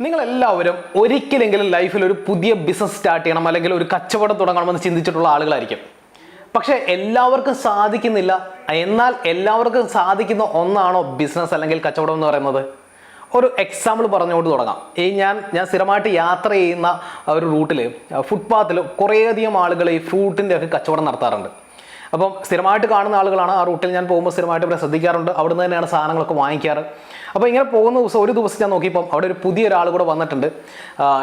നിങ്ങൾ എല്ലാവരും ഒരിക്കലെങ്കിലും ലൈഫിൽ ഒരു പുതിയ ബിസിനസ് സ്റ്റാർട്ട് ചെയ്യണം അല്ലെങ്കിൽ ഒരു കച്ചവടം തുടങ്ങണമെന്ന് ചിന്തിച്ചിട്ടുള്ള ആളുകളായിരിക്കും. പക്ഷേ എല്ലാവർക്കും സാധിക്കുന്നില്ല. എന്നാൽ എല്ലാവർക്കും സാധിക്കുന്ന ഒന്നാണോ ബിസിനസ് അല്ലെങ്കിൽ കച്ചവടം എന്ന് പറയുന്നത്? ഒരു എക്സാമ്പിൾ പറഞ്ഞുകൊണ്ട് തുടങ്ങാം. ഈ ഞാൻ ഞാൻ സ്ഥിരമായിട്ട് യാത്ര ചെയ്യുന്ന ഒരു റൂട്ടിൽ ഫുട്പാത്തിൽ കുറേയധികം ആളുകൾ ഈ ഫ്രൂട്ടിന്റെ ഒക്കെ കച്ചവടം നടത്താറുണ്ട്. അപ്പം സ്ഥിരമായിട്ട് കാണുന്ന ആളുകളാണ് ആ റൂട്ടിൽ ഞാൻ പോകുമ്പോൾ സ്ഥിരമായിട്ട് ഇവിടെ ശ്രദ്ധിക്കാറുണ്ട്. അവിടുന്ന് തന്നെയാണ് സാധനങ്ങളൊക്കെ വാങ്ങിക്കാറ്. അപ്പോൾ ഇങ്ങനെ പോകുന്ന ദിവസം ഒരു ദിവസം ഞാൻ നോക്കിയപ്പം അവിടെ ഒരു പുതിയൊരാൾ കൂടെ വന്നിട്ടുണ്ട്.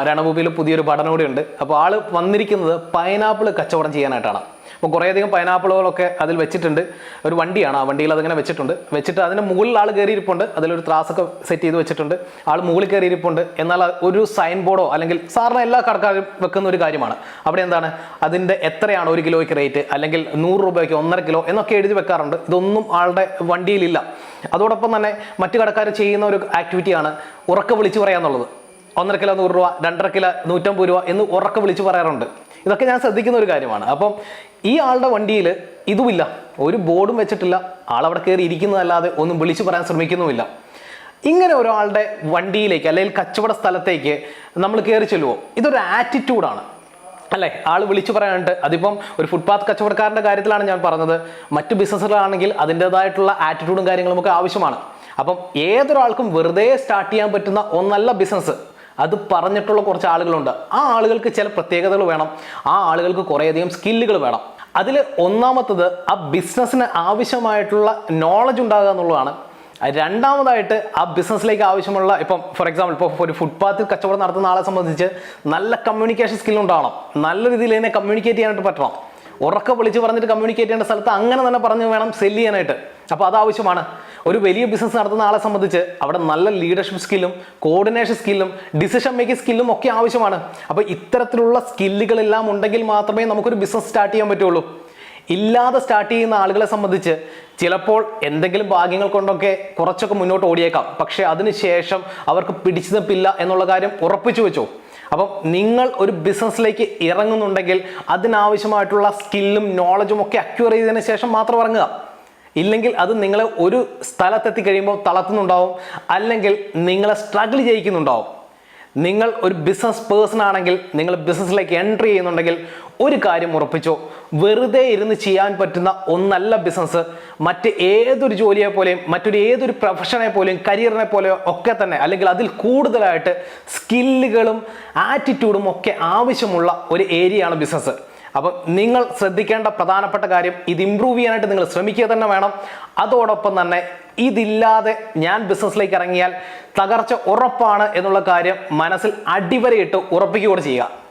രണഭൂമിയിൽ പുതിയൊരു പഠനം കൂടെ ഉണ്ട്. അപ്പോൾ ആൾ വന്നിരിക്കുന്നത് പൈനാപ്പിൾ കച്ചവടം ചെയ്യാനായിട്ടാണ്. അപ്പോൾ കുറേയധികം പൈനാപ്പിളുകളൊക്കെ അതിൽ വെച്ചിട്ടുണ്ട്. ഒരു വണ്ടിയാണ് ആ വണ്ടിയിൽ അതിങ്ങനെ വെച്ചിട്ടുണ്ട്. വെച്ചിട്ട് അതിന് മുകളിൽ ആൾ കയറിയിരിപ്പുണ്ട്. അതിലൊരു ത്രാസൊക്കെ സെറ്റ് ചെയ്ത് വെച്ചിട്ടുണ്ട്. ആൾ മുകളിൽ കയറിയിരിപ്പുണ്ട്. എന്നാൽ ഒരു സൈൻ ബോർഡോ അല്ലെങ്കിൽ സാറിന് എല്ലാ കടക്കാരും വെക്കുന്ന ഒരു കാര്യമാണ്. അവിടെ എന്താണ്? അതിന്റെ എത്രയാണ് ഒരു കിലോയ്ക്ക് റേറ്റ് അല്ലെങ്കിൽ നൂറ് രൂപയ്ക്ക് ഒന്നര കിലോ എന്നൊക്കെ എഴുതി വെക്കാറുണ്ട്. ഇതൊന്നും ആളുടെ വണ്ടിയിലില്ല. അതോടൊപ്പം തന്നെ മറ്റു കടക്കാർ ചെയ്യുന്ന ഒരു ആക്ടിവിറ്റിയാണ് ഉറക്കെ വിളിച്ചു പറയാന്നുള്ളത്. ഒന്നര കിലോ നൂറ് രൂപ രണ്ടര കിലോ നൂറ്റമ്പത് രൂപ എന്ന് ഉറക്കെ വിളിച്ചു പറയാറുണ്ട്. ഇതൊക്കെ ഞാൻ ശ്രദ്ധിക്കുന്ന ഒരു കാര്യമാണ്. അപ്പം ഈ ആളുടെ വണ്ടിയിൽ ഇതുമില്ല. ഒരു ബോർഡും വെച്ചിട്ടില്ല. ആളവിടെ കയറി ഇരിക്കുന്നതല്ലാതെ ഒന്നും വിളിച്ചു പറയാൻ ശ്രമിക്കുന്നുമില്ല. ഇങ്ങനെ ഒരാളുടെ വണ്ടിയിലേക്ക് അല്ലെങ്കിൽ കച്ചവട സ്ഥലത്തേക്ക് നമ്മൾ കയറി ചെല്ലുവോ? ഇതൊരു ആറ്റിറ്റ്യൂഡാണ് അല്ലേ? ആൾ വിളിച്ചു പറയാനുണ്ട്. അതിപ്പം ഒരു ഫുട്പാത്ത് കച്ചവടക്കാരന്റെ കാര്യത്തിലാണ് ഞാൻ പറഞ്ഞത്. മറ്റു ബിസിനസ്സുകളാണെങ്കിൽ അതിന്റെതായിട്ടുള്ള ആറ്റിറ്റ്യൂഡും കാര്യങ്ങളും ഒക്കെ ആവശ്യമാണ്. അപ്പം ഏതൊരാൾക്കും വെറുതെ സ്റ്റാർട്ട് ചെയ്യാൻ പറ്റുന്ന ഒന്നല്ല ബിസിനസ് അത് പറഞ്ഞിട്ടുള്ള കുറച്ച് ആളുകളുണ്ട്. ആ ആളുകൾക്ക് ചില പ്രത്യേകതകൾ വേണം. ആ ആളുകൾക്ക് കുറേയധികം സ്കില്ലുകൾ വേണം. അതിൽ ഒന്നാമത്തത് ആ ബിസിനസ്സിന് ആവശ്യമായിട്ടുള്ള നോളജ് ഉണ്ടാകുക എന്നുള്ളതാണ്. രണ്ടാമതായിട്ട് ആ ബിസിനസ്സിലേക്ക് ആവശ്യമുള്ള ഇപ്പം ഫോർ എക്സാമ്പിൾ ഇപ്പോൾ ഒരു ഫുട്പാത്തിൽ കച്ചവടം നടത്തുന്ന ആളെ സംബന്ധിച്ച് നല്ല കമ്മ്യൂണിക്കേഷൻ സ്കിൽ ഉണ്ടാവണം. നല്ല രീതിയിൽ തന്നെ കമ്മ്യൂണിക്കേറ്റ് ചെയ്യാനായിട്ട് പറ്റണം. ഉറക്കെ വിളിച്ച് പറഞ്ഞിട്ട് കമ്മ്യൂണിക്കേറ്റ് ചെയ്യേണ്ട സ്ഥലത്ത് അങ്ങനെ തന്നെ പറഞ്ഞ് വേണം സെല്ല് ചെയ്യാനായിട്ട്. അപ്പോൾ അത് ആവശ്യമാണ് ഒരു വലിയ ബിസിനസ് നടത്തുന്ന ആളെ സംബന്ധിച്ച് അവിടെ നല്ല ലീഡർഷിപ്പ് സ്കില്ലും കോർഡിനേഷൻ സ്കില്ലും ഡിസിഷൻ മേക്കിംഗ് സ്കില്ലും ഒക്കെ ആവശ്യമാണ്. അപ്പോൾ ഇത്തരത്തിലുള്ള സ്കില്ലുകളെല്ലാം ഉണ്ടെങ്കിൽ മാത്രമേ നമുക്കൊരു ബിസിനസ് സ്റ്റാർട്ട് ചെയ്യാൻ പറ്റുള്ളൂ. ഇല്ലാതെ സ്റ്റാർട്ട് ചെയ്യുന്ന ആളുകളെ സംബന്ധിച്ച് ചിലപ്പോൾ എന്തെങ്കിലും ഭാഗ്യങ്ങൾ കൊണ്ടൊക്കെ കുറച്ചൊക്കെ മുന്നോട്ട് ഓടിയേക്കാം. പക്ഷേ അതിനുശേഷം അവർക്ക് പിടിച്ചു നിൽപ്പില്ല എന്നുള്ള കാര്യം ഉറപ്പിച്ചു വെച്ചോ. അപ്പം നിങ്ങൾ ഒരു ബിസിനസ്സിലേക്ക് ഇറങ്ങുന്നുണ്ടെങ്കിൽ അതിനാവശ്യമായിട്ടുള്ള സ്കില്ലും നോളജും ഒക്കെ അക്യൂർ ചെയ്തതിന് ശേഷം മാത്രം ഇറങ്ങുക. ഇല്ലെങ്കിൽ അത് നിങ്ങളെ ഒരു സ്ഥലത്തെത്തി കഴിയുമ്പോൾ തളർത്തുന്നുണ്ടാവും അല്ലെങ്കിൽ നിങ്ങളെ സ്ട്രഗിൾ ചെയ്യിക്കുന്നുണ്ടാവും. നിങ്ങൾ ഒരു ബിസിനസ് പേഴ്സൺ ആണെങ്കിൽ നിങ്ങൾ ബിസിനസ്സിലേക്ക് എൻട്രി ചെയ്യുന്നുണ്ടെങ്കിൽ ഒരു കാര്യം ഉറപ്പിച്ചോ വെറുതെ ഇരുന്ന് ചെയ്യാൻ പറ്റുന്ന ഒന്നല്ല ബിസിനസ് മറ്റ് ഏതൊരു ജോലിയെ പോലെയും മറ്റൊരു ഏതൊരു പ്രൊഫഷനെ പോലെയും കരിയറിനെ പോലെയോ ഒക്കെ തന്നെ അല്ലെങ്കിൽ അതിൽ കൂടുതലായിട്ട് സ്കില്ലുകളും ആറ്റിറ്റ്യൂഡും ഒക്കെ ആവശ്യമുള്ള ഒരു ഏരിയയാണ് ബിസിനസ് അപ്പം നിങ്ങൾ ശ്രദ്ധിക്കേണ്ട പ്രധാനപ്പെട്ട കാര്യം ഇത് ഇമ്പ്രൂവ് ചെയ്യാനായിട്ട് നിങ്ങൾ ശ്രമിക്കുക തന്നെ വേണം. അതോടൊപ്പം തന്നെ ഇതില്ലാതെ ഞാൻ ബിസിനസ്സിലേക്ക് ഇറങ്ങിയാൽ തകർച്ച ഉറപ്പാണ് എന്നുള്ള കാര്യം മനസ്സിൽ അടിവരയിട്ട് ഉറപ്പിക്കുകയോടെ ചെയ്യുക.